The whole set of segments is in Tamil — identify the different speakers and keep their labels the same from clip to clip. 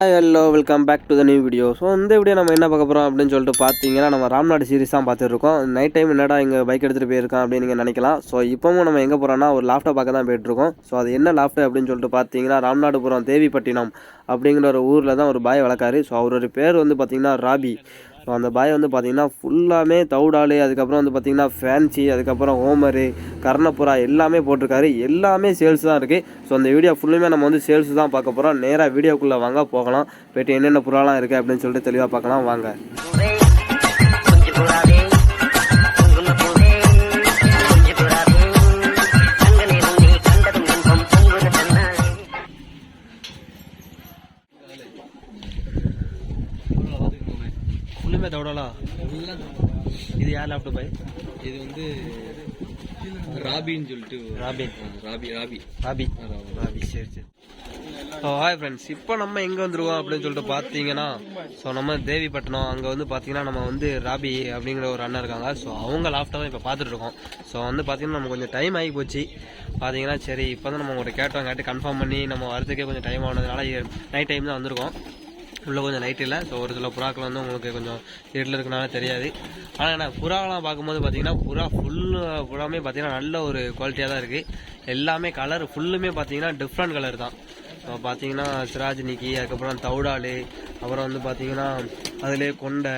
Speaker 1: Hello welcome back to the new video so இந்த வீடியோ நம்ம என்ன பார்க்க போகிறோம் அப்படின்னு சொல்லிட்டு பார்த்தீங்கன்னா நம்ம ராம்நாடு சீரிஸ் தான் பார்த்துருக்கோம் நைட் டைம் என்னடா இங்கே பைக் எடுத்துகிட்டு போயிருக்கான் அப்படின்னு நீங்கள் நினைக்கலாம். ஸோ இப்போவும் நம்ம எங்கே போகிறோம்னா ஒரு லாஃப்டை பார்க்க தான் போயிட்டுருக்கோம் ஸோ அது என்ன லாஃப்ட் அப்படின்னு சொல்லிட்டு பார்த்தீங்கன்னா ராம்நாடுபுரம் தேவிப்பட்டினம் அப்படிங்கிற ஒரு ஊரில் தான் ஒரு பாய் வளர்க்காரு. ஸோ அவரோட பேர் வந்து பார்த்தீங்கன்னா ராபி. ஸோ அந்த பாய் வந்து பார்த்திங்கன்னா ஃபுல்லாமே தவுடாலு அதுக்கப்புறம் வந்து பார்த்தீங்கன்னா ஃபேன்சி அதுக்கப்புறம் ஹோமரு கர்ணப்புறா எல்லாமே போட்டிருக்காரு. எல்லாமே சேல்ஸ் தான் இருக்குது ஸோ அந்த வீடியோ ஃபுல்லுமே நம்ம வந்து சேல்ஸ் தான் பார்க்க போகிறோம் நேராக வீடியோக்குள்ளே வாங்க போகலாம். போயிட்டு என்னென்ன புறாலாம் இருக்குது அப்படின்னு சொல்லிட்டு தெளிவாக பார்க்கலாம். வாங்க. இது யார் லேப்டாப் பாய்
Speaker 2: இது வந்து ராபின்னு சொல்லிட்டு
Speaker 1: ராபின்
Speaker 2: ராபி. ராபி
Speaker 1: ராபி. ராபி. சரி சரி. ஸோ ஹாய் ஃப்ரெண்ட்ஸ் இப்போ நம்ம எங்கே வந்துருவோம் அப்படின்னு சொல்லிட்டு பார்த்தீங்கன்னா ஸோ நம்ம தேவிப்பட்டினம் அங்கே வந்து பார்த்தீங்கன்னா நம்ம வந்து ராபி அப்படிங்கிற ஒரு அண்ணன் இருக்காங்க. ஸோ அவங்க லாஃப்ட்டை தான் இப்போ பார்த்துட்டு இருக்கோம். ஸோ வந்து பார்த்தீங்கன்னா நம்ம கொஞ்சம் டைம் ஆகி போச்சு. பார்த்தீங்கன்னா சரி இப்போ தான் நம்ம உங்கள்கிட்ட கேட்டோம் கேட்டு கன்ஃபார்ம் பண்ணி நம்ம வரதுக்கே கொஞ்சம் டைம் ஆனதுனால நைட் டைம் தான் வந்திருக்கோம். உள்ள கொஞ்சம் லைட் இல்லை. ஸோ ஒரு சில புறாக்கள் வந்து உங்களுக்கு கொஞ்சம் இருட்டில் இருக்கனால தெரியாது. ஆனால் என்ன புறாலாம் பார்க்கும்போது பார்த்தீங்கன்னா புறா ஃபுல்லு புறாமே பார்த்தீங்கன்னா நல்ல ஒரு குவாலிட்டியாக தான் இருக்குது எல்லாமே கலர் ஃபுல்லுமே பார்த்தீங்கன்னா டிஃப்ரெண்ட் கலர் தான். ஸோ பார்த்தீங்கன்னா சிராஜினிக்கு அதுக்கப்புறம் தவுடாலு அப்புறம் வந்து பார்த்தீங்கன்னா அதிலே கொண்டை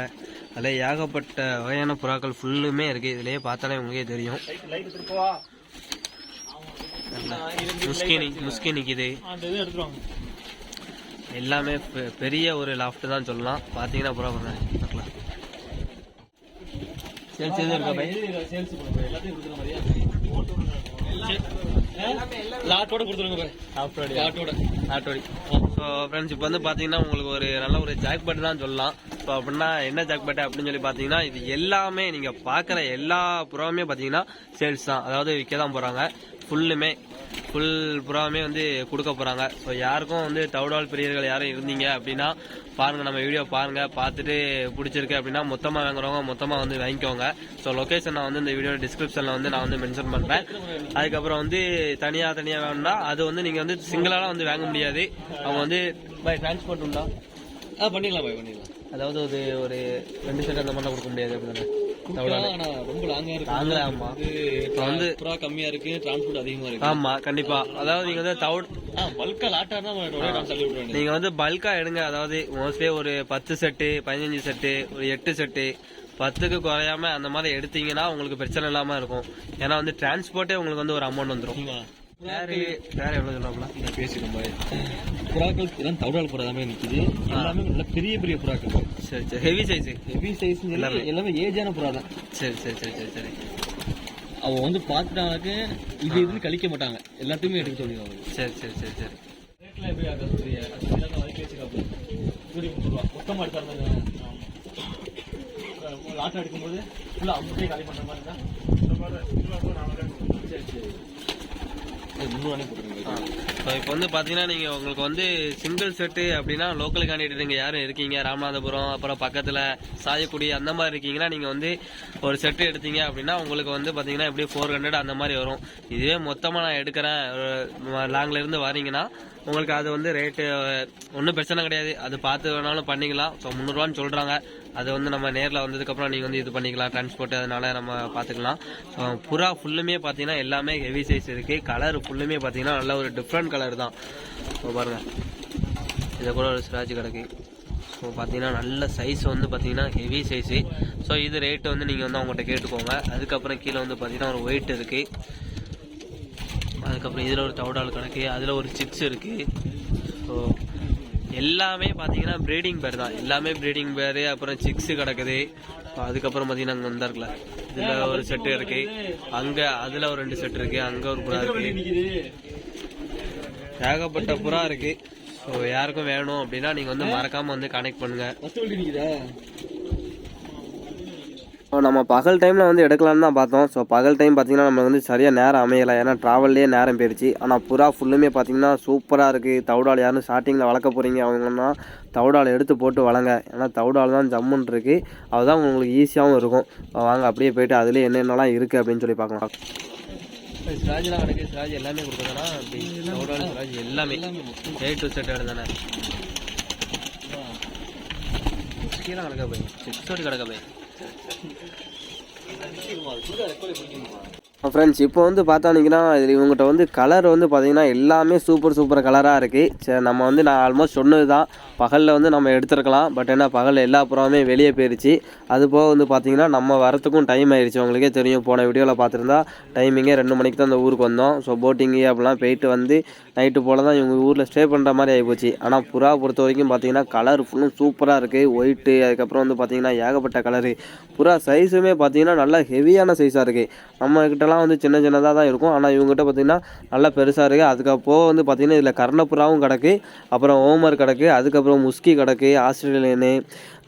Speaker 1: அதில் ஏகப்பட்ட வகையான புறாக்கள் ஃபுல்லுமே இருக்குது இதுலேயே பார்த்தாலே உங்களுக்கே தெரியும். முஸ்கினி முஸ்கி நிற்கிது எல்லாமே பெரிய ஒரு லாஃப்ட் தான் சொல்லலாம். பார்த்தீங்கன்னா புறா பாருங்க. பார்க்கலாம். சரி சரி இருக்கா பை?
Speaker 2: லாட்டோட கொடுத்துருங்க
Speaker 1: ஆஃப்ரோடி
Speaker 2: லாட்டோட
Speaker 1: ஆட்டோடி. ஸோ ஃப்ரெண்ட்ஸ் இப்போ வந்து பார்த்தீங்கன்னா உங்களுக்கு ஒரு நல்ல ஒரு ஜாக்பட் தான் சொல்லலாம். ஸோ அப்படின்னா என்ன ஜாக்பட் அப்படின்னு சொல்லி பார்த்தீங்கன்னா இது எல்லாமே நீங்கள் பார்க்குற எல்லா புறாவுமே பார்த்தீங்கன்னா சேல்ஸ் தான். அதாவது விற்க தான் போகிறாங்க ஃபுல்லுமே ஃபுல் புறாவுமே வந்து கொடுக்க போகிறாங்க ஸோ யாருக்கும் வந்து தவுடால் பிரியர்கள் யாரும் இருந்தீங்க அப்படின்னா பாருங்கள் நம்ம வீடியோ பாருங்கள் பார்த்துட்டு பிடிச்சிருக்கு அப்படின்னா மொத்தமாக வாங்குறவங்க மொத்தமாக வந்து வாங்கிக்கோங்க. ஸோ லொக்கேஷன் நான் வந்து இந்த வீடியோ டிஸ்கிரிப்ஷனில் வந்து நான் வந்து மென்ஷன் பண்ணுறேன் அதுக்கப்புறம் வந்து தனியாக தனியாக வேணும்னா அது வந்து நீங்கள் வந்து சிங்கிளாலாம் வந்து வாங்க முடியாது. அவங்க வந்து பை டிரான்ஸ்போர்ட் உண்டா?
Speaker 2: ஆ பண்ணிடலாம் பாய் பண்ணிடலாம்.
Speaker 1: அதாவது ஒரு ஒரு ரெண்டு செட் அந்த மாதிரிலாம் கொடுக்க முடியாது அப்படிதானே? ஆமா. கண்டிப்பா. அதாவது நீங்க வந்து நீங்க வந்து பல்கா எடுங்க. அதாவது மோஸ்ட்லி ஒரு பத்து செட்டு பதினஞ்சு செட்டு ஒரு எட்டு செட்டு பத்துக்கு குறையாம அந்த மாதிரி எடுத்தீங்கன்னா உங்களுக்கு பிரச்சனை இல்லாம இருக்கும். ஏன்னா வந்து டிரான்ஸ்போர்ட்டே உங்களுக்கு வந்து ஒரு அமௌண்ட் வந்துடும் வேற வேற எவ்வளவு சொல்லலாம்ல
Speaker 2: பாய். புறாக்கள் எல்லாம் தவிடால் புறா தான் நிக்குது. எல்லாமே நல்ல பெரிய பெரிய புறாக்கள்.
Speaker 1: சரி சரி. ஹெவி சைஸ்
Speaker 2: ஹெவி சைஸ் எல்லாமே. எல்லாமே ஏஜான புறா தான்.
Speaker 1: சரி சரி சரி சரி சரி.
Speaker 2: அவ வந்து பார்த்துட்டாங்க இது இதுன்னு கழிக்க மாட்டாங்க. எல்லாத்தையுமே எடுக்க சொல்லிடுவாங்க.
Speaker 1: சரி சரி சரி சரி.
Speaker 2: ரேட்ல எப்படி ஆகுது சூரிய அதுக்கு பேசிக்காப்ல சூரிய கொடுத்துருவா மொத்தமாக எடுத்தாங்க லாட்டம் எடுக்கும்போது ஃபுல்லாக அம்மட்டே காலி பண்ணுற மாதிரி தான். சரி சரி.
Speaker 1: ஸோ இப்போ வந்து பார்த்தீங்கன்னா நீங்கள் உங்களுக்கு வந்து சிங்கிள் செட்டு அப்படின்னா லோக்கல் கேண்டிடேட் நீங்கள் யாரும் இருக்கீங்க? ராமநாதபுரம் அப்புறம் பக்கத்தில் சாயக்குடி அந்த மாதிரி இருக்கீங்கன்னா நீங்கள் வந்து ஒரு செட்டு எடுத்தீங்க அப்படின்னா உங்களுக்கு வந்து பார்த்தீங்கன்னா எப்படி ஃபோர் ஹண்ட்ரட் அந்த மாதிரி வரும். இதுவே மொத்தமாக நான் எடுக்கிறேன். லாங்கில் இருந்து வரீங்கன்னா உங்களுக்கு அது வந்து ரேட்டு ஒன்றும் பிரச்சனை கிடையாது. அது பார்த்து வேணாலும் பண்ணிக்கலாம். ஸோ முந்நூறுவான்னு சொல்கிறாங்க அது வந்து நம்ம நேரில் வந்ததுக்கப்புறம் நீங்கள் வந்து இது பண்ணிக்கலாம். டிரான்ஸ்போர்ட் அதனால நம்ம பார்த்துக்கலாம். ஸோ புறா ஃபுல்லுமே பார்த்தீங்கன்னா எல்லாமே ஹெவி சைஸ் இருக்குது கலர் ஃபுல்லுமே பார்த்தீங்கன்னா நல்ல ஒரு டிஃப்ரெண்ட் கலர் தான். ஸோ பாருங்கள் இதை கூட ஒரு ஸ்க்ராட்ச் கிடக்கு. ஸோ பார்த்தீங்கன்னா நல்ல சைஸ் வந்து பார்த்தீங்கன்னா ஹெவி சைஸு ஸோ இது ரேட்டு வந்து நீங்கள் வந்து அவங்கள்ட்ட கேட்டுக்கோங்க. அதுக்கப்புறம் கீழே வந்து பார்த்தீங்கன்னா ஒரு ஒயிட் இருக்குது அதுக்கப்புறம் இதில் ஒரு தவுடால் கணக்கு அதில் ஒரு சிப்ஸ் இருக்குது ஸோ எல்லாமே பார்த்தீங்கன்னா ப்ரீடிங் பேர் தான். எல்லாமே ப்ரீடிங் பேர் அப்புறம் சிக்ஸு கிடக்குது. அதுக்கப்புறம் பார்த்தீங்கன்னா அங்கே வந்தா இதில் ஒரு செட்டு இருக்கு. அங்கே அதில் ஒரு ரெண்டு செட் இருக்கு. அங்கே ஒரு புறா இருக்கு. ஏகப்பட்ட புறா இருக்கு. ஸோ யாருக்கும் வேணும் அப்படின்னா நீங்கள் வந்து மறக்காமல் வந்து கனெக்ட் பண்ணுங்க. ஸோ நம்ம பகல் டைமில் வந்து எடுக்கலான்னு தான் பார்த்தோம். ஸோ பகல் டைம் பார்த்தீங்கன்னா நம்ம வந்து சரியாக நேரம் அமையலை. ஏன்னா ட்ராவல்லே நேரம் போயிடுச்சு. ஆனால் புறா ஃபுல்லுமே பார்த்திங்கன்னா சூப்பராக இருக்குது தவுடால் யாரும் ஸ்டார்டிங்கில் வளர்க்க போகிறீங்க அவங்கன்னா தவிடால் எடுத்து போட்டு வளங்க. ஏன்னா தவுடால் தான் ஜம்முன் இருக்குது அதுதான் உங்களுக்கு ஈஸியாகவும் இருக்கும். வாங்க அப்படியே போயிட்டு அதுலேயே என்னென்னலாம் இருக்குது அப்படின்னு சொல்லி பார்க்கலாம். கிடக்கு எல்லாமே கொடுக்குறதுனா எல்லாமே. ஏ டு செட் கிடக்க போய்? சிக்ஸோடு கிடக்க போய்?
Speaker 2: これもある。これこれも。
Speaker 1: ஃப்ரெண்ட்ஸ் இப்போ வந்து பார்த்தானிங்கன்னா இதில் இவங்ககிட்ட வந்து கலர் வந்து பார்த்திங்கன்னா எல்லாமே சூப்பர் சூப்பர் கலராக இருக்குது சரி நம்ம வந்து நான் ஆல்மோஸ்ட் சொன்னது தான் பகலில் வந்து நம்ம எடுத்துருக்கலாம். பட் என்ன பகலில் எல்லா புறாவுமே வெளியே போயிடுச்சு அது போக வந்து பார்த்திங்கன்னா நம்ம வரத்துக்கும் டைம் ஆயிடுச்சு உங்களுக்கே தெரியும் போன வீடியோவில் பார்த்துருந்தா டைமிங்கே ரெண்டு மணிக்கு தான் அந்த ஊருக்கு வந்தோம். ஸோ போட்டிங்கு அப்படிலாம் போயிட்டு வந்து நைட்டு போல் தான் இவங்க ஊரில் ஸ்டே பண்ணுற மாதிரி ஆகிப்போச்சு ஆனால் புறா பொறுத்த வரைக்கும் பார்த்தீங்கன்னா கலர் ஃபுல்லும் சூப்பராக இருக்குது ஒயிட்டு அதுக்கப்புறம் வந்து பார்த்திங்கன்னா ஏகப்பட்ட கலரு புறா சைஸுமே பார்த்தீங்கன்னா நல்லா ஹெவியான சைஸாக இருக்குது நம்மக்கிட்ட இதெல்லாம் வந்து சின்ன சின்னதாக தான் இருக்கும். ஆனால் இவங்ககிட்ட பார்த்தீங்கன்னா நல்லா பெருசாக இருக்குது அதுக்கப்புறம் வந்து பார்த்திங்கன்னா இதில் கர்ணப்புறாவும் கிடக்கு. அப்புறம் ஓமர் கிடக்கு. அதுக்கப்புறம் முஸ்கி கிடக்கு. ஆஸ்திரேலியனு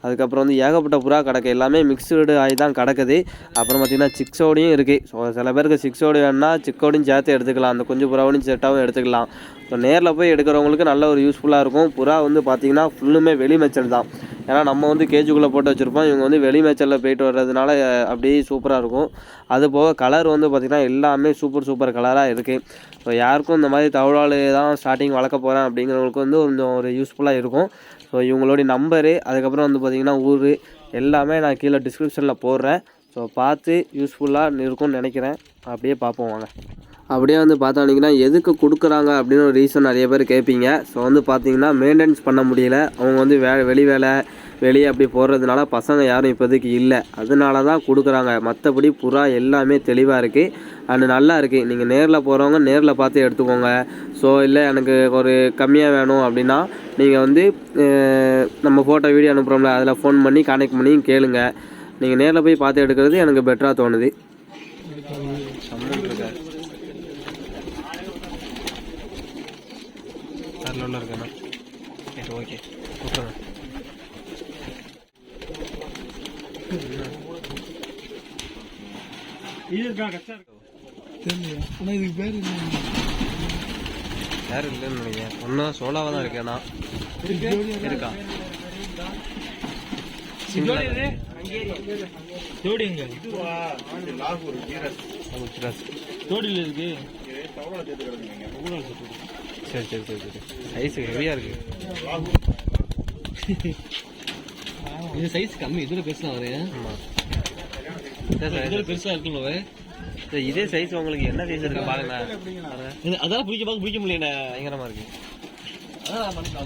Speaker 1: அதுக்கப்புறம் வந்து ஏகப்பட்ட புறா கிடக்கு எல்லாமே மிக்சடு ஆகி தான் கிடக்குது. அப்புறம் பார்த்திங்கன்னா சிக்ஸோடையும் இருக்குது ஸோ சில பேருக்கு சிக்ஸோடு வேணுன்னா சிக்கோடையும் சேர்த்து எடுத்துக்கலாம். அந்த கொஞ்சம் புறாவோடையும் செட்டாகவும் எடுத்துக்கலாம். ஸோ நேரில் போய் எடுக்கிறவங்களுக்கு நல்ல ஒரு யூஸ்ஃபுல்லாக இருக்கும். புறா வந்து பார்த்திங்கன்னா ஃபுல்லுமே வெளி தான். ஏன்னா நம்ம வந்து கேஜுக்குள்ளே போட்டு வச்சுருப்போம். இவங்க வந்து வெளி மேச்சலில் போயிட்டு வர்றதுனால அப்படியே சூப்பராக இருக்கும். அது போக கலர் வந்து பார்த்திங்கன்னா எல்லாமே சூப்பர் சூப்பர் கலராக இருக்குது ஸோ யாருக்கும் இந்த மாதிரி தவளால் தான் ஸ்டார்டிங் வளர்க்க போகிறேன் அப்படிங்கிறவங்களுக்கு வந்து கொஞ்சம் ஒரு யூஸ்ஃபுல்லாக இருக்கும். ஸோ இவங்களுடைய நம்பரு அதுக்கப்புறம் வந்து பார்த்திங்கன்னா ஊர் எல்லாமே நான் கீழே டிஸ்கிரிப்ஷனில் போடுறேன். ஸோ பார்த்து யூஸ்ஃபுல்லாக இருக்கும்னு நினைக்கிறேன். அப்படியே பார்ப்போம் வாங்க. அப்படியே வந்து பார்த்தோன்னிங்கன்னா எதுக்கு கொடுக்குறாங்க அப்படின்னு ஒரு ரீசன் நிறைய பேர் கேட்பீங்க ஸோ வந்து பார்த்தீங்கன்னா மெயின்டெனன்ஸ் பண்ண முடியல. அவங்க வந்து வே வெளி வேலை வெளியே அப்படி போடுறதுனால பசங்க யாரும் இப்போதைக்கு இல்லை. அதனால தான் கொடுக்குறாங்க. மற்றபடி புறா எல்லாமே தெளிவாக இருக்குது அண்ட் நல்லா இருக்குது நீங்கள் நேரில் போகிறவங்க நேரில் பார்த்து எடுத்துக்கோங்க. ஸோ இல்லை எனக்கு ஒரு கம்மியாக வேணும் அப்படின்னா நீங்கள் வந்து நம்ம ஃபோட்டோ வீடியோ அனுப்புகிறோம்ல அதில் ஃபோன் பண்ணி கான்டெக்ட் பண்ணி கேளுங்க. நீங்கள் நேரில் போய் பார்த்து எடுக்கிறது எனக்கு பெட்டராக தோணுது. ஓகே ஓகே கூப்பிடுங்க யாரும் இல்லைன்னு நினைக்கிறேன். ஒன்றும் சோலாவாக தான் இருக்கேண்ணா இருக்கா?
Speaker 2: ஜோடி எங்க? ஜோடியில் இருக்கு.
Speaker 1: சரி சரி சரி சரி. சைஸ் ஹெவியாக இருக்கு.
Speaker 2: இது சைஸ் கம்மி. இதுல பெருசா வரையா
Speaker 1: ஆமாம்
Speaker 2: பெருசா இருக்குல்ல
Speaker 1: இதே சைஸ் உங்களுக்கு என்ன சைஸ் இருக்கு பாருங்க.
Speaker 2: அதான் பிடிக்க பார்க்க பிடிக்க முடியல
Speaker 1: பயங்கரமாக இருக்கு.
Speaker 2: அதான் மனசுல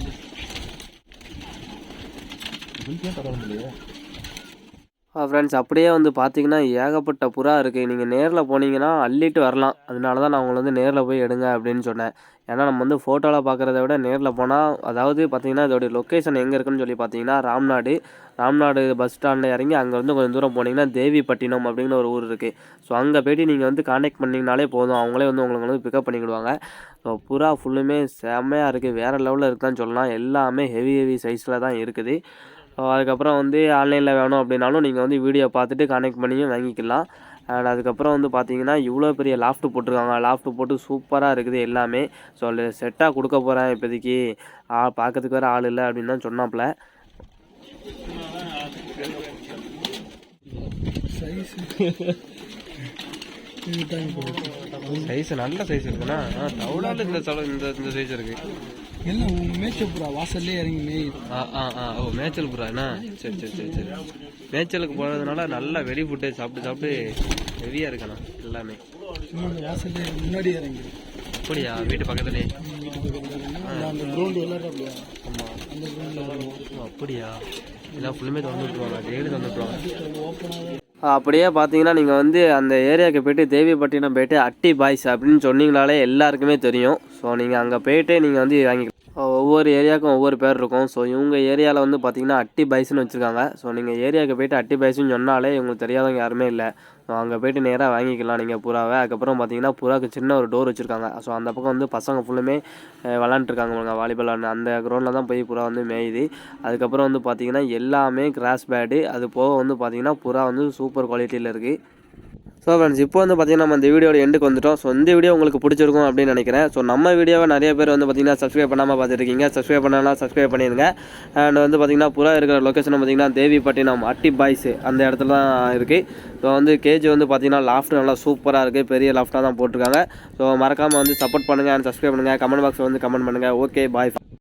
Speaker 1: ஃப்ரெண்ட்ஸ் அப்படியே வந்து பார்த்தீங்கன்னா ஏகப்பட்ட புறா இருக்குது நீங்கள் நேரில் போனீங்கன்னா அள்ளிட்டு வரலாம். அதனால தான் நான் உங்களை வந்து நேரில் போய் எடுங்க அப்படின்னு சொன்னேன். ஏன்னா நம்ம வந்து ஃபோட்டோவில் பார்க்குறத விட நேரில் போனால் அதாவது பார்த்தீங்கன்னா இதோடைய லொக்கேஷன் எங்கே இருக்குன்னு சொல்லி பார்த்தீங்கன்னா ராம்நாடு. ராம்நாடு பஸ் ஸ்டாண்டில் இறங்கி அங்கே வந்து கொஞ்சம் தூரம் போனீங்கன்னா தேவிப்பட்டினம் அப்படிங்கிற ஒரு ஊர் இருக்குது ஸோ அங்கே போய்ட்டு நீங்கள் வந்து காண்டாக்ட் பண்ணிங்கனாலே போதும். அவங்களே வந்து உங்களுக்கு வந்து பிக்கப் பண்ணிக்கிடுவாங்க. ஸோ புறா ஃபுல்லுமே செம்மையாக இருக்குது வேறு லெவலில் இருக்குதான்னு சொல்லலாம். எல்லாமே ஹெவி ஹெவி சைஸில் தான் இருக்குது. அதுக்கப்புறம் வந்து ஆன்லைனில் வேணும் அப்படின்னாலும் நீங்கள் வந்து வீடியோ பார்த்துட்டு கனெக்ட் பண்ணியும் வாங்கிக்கலாம். அண்ட் அதுக்கப்புறம் வந்து பார்த்தீங்கன்னா இவ்வளோ பெரிய லாஃப்ட் போட்டிருக்காங்க. லாஃப்ட் போட்டு சூப்பராக இருக்குது எல்லாமே. ஸோ செட்டாக கொடுக்க போகிறேன் இப்போதைக்கு. ஆ பார்க்கறதுக்கு வேறு ஆள் இல்லை அப்படின்னு தான் சொன்னாப்புல. சைஸ் நல்ல சைஸ் இருக்குண்ணா. தவிடால இந்த இந்த இந்த இருக்கு
Speaker 3: எல்லாம் மேய்ச்சப்புறா வாசல்லே இறங்கி மேயுது.
Speaker 1: ஆ ஆ ஆ. ஓ மேய்ச்சல் புறா சரி சரி சரி சரி. மேய்ச்சலுக்கு போகிறதுனால நல்லா வெளி ஃபுட்டு சாப்பிட்டு சாப்பிட்டு ஹெவியாக இருக்கண்ணா எல்லாமே.
Speaker 3: வாசல்லே முன்னாடி இறங்கிது
Speaker 1: அப்படியா? வீட்டு பக்கத்துலேயே.
Speaker 3: வீட்டு பக்கத்துல இறங்கி அந்த கிரவுண்டு விளையாடுறாப்லையா?
Speaker 1: ஆமாம்
Speaker 3: அந்த கிரவுண்டில்
Speaker 1: ஓ அப்படியா? எல்லாம் ஃபுல்லுமே திறந்து விட்ருவாங்க டெய்லி திறந்து
Speaker 3: ஓப்பனாக
Speaker 1: அப்படியே பார்த்தீங்கன்னா நீங்கள் வந்து அந்த ஏரியாவுக்கு போயிட்டு தேவிப்பட்டினம் போயிட்டு அட்டி பாய்ஸ் அப்படின்னு சொன்னீங்கனாலே எல்லாருக்குமே தெரியும். ஸோ நீங்கள் அங்கே போயிட்டு நீங்கள் வந்து வாங்கிக்கலாம். ஒவ்வொரு ஏரியாவுக்கும் ஒவ்வொரு பேர் இருக்கும். ஸோ இவங்க ஏரியாவில் வந்து பார்த்தீங்கன்னா அட்டி பைஸ்னு வச்சுருக்காங்க. ஸோ நீங்கள் ஏரியாவுக்கு போயிட்டு அட்டி பாய்ஸ்னு சொன்னாலே இவங்களுக்கு தெரியாதவங்க யாருமே இல்லை. ஸோ அங்கே போயிட்டு நேராக வாங்கிக்கலாம் நீங்கள் புறாவை. அதுக்கப்புறம் பார்த்தீங்கன்னா புறாவுக்கு சின்ன ஒரு டோர் வச்சுருக்காங்க. ஸோ அந்த பக்கம் வந்து பசங்க ஃபுல்லுமே விளாண்டுருக்காங்க அவங்க வாலிபால் விளாண்டு அந்த கிரவுண்டில் தான் போய் புறா வந்து மேயுது. அதுக்கப்புறம் வந்து பார்த்தீங்கன்னா எல்லாமே கிராஸ் பேடு அது போக வந்து பார்த்திங்கன்னா புறா வந்து சூப்பர் குவாலிட்டியில் இருக்குது ஸோ ஃப்ரெண்ட்ஸ் இப்போ வந்து பார்த்தீங்கன்னா நம்ம இந்த வீடியோட எண்டுக்கு வந்துட்டோம். ஸோ இந்த வீடியோ உங்களுக்கு பிடிச்சிருக்கும் அப்படின்னு நினைக்கிறேன். ஸோ நம்ம வீடியோவை நிறைய பேர் வந்து பார்த்தீங்கன்னா சப்ஸ்கிரைப் பண்ணாமல் பார்த்துருக்கீங்க சப்ஸ்கிரைப் பண்ணலாம் சப்ஸ்கிரைப் பண்ணிடுங்க. அண்ட் வந்து பார்த்திங்கன்னா புறா இருக்கிற லொக்கேஷன் பார்த்திங்கன்னா தேவிப்பட்டினம் அட்டி பாய்ஸ் அந்த இடத்துல தான் இருக்குது ஸோ வந்து கேஜி வந்து பார்த்திங்கன்னா லாஃப்ட் நல்லா சூப்பராக இருக்குது பெரிய லாஃப்ட்டாக தான் போட்டிருக்காங்க. ஸோ மறக்காமல் வந்து சப்போர்ட் பண்ணுங்கள் அண்ட் சப்ஸ்கிரைப் பண்ணுங்கள் கமெண்ட் பாக்ஸில் வந்து கமெண்ட் பண்ணுங்கள் ஓகே பாய்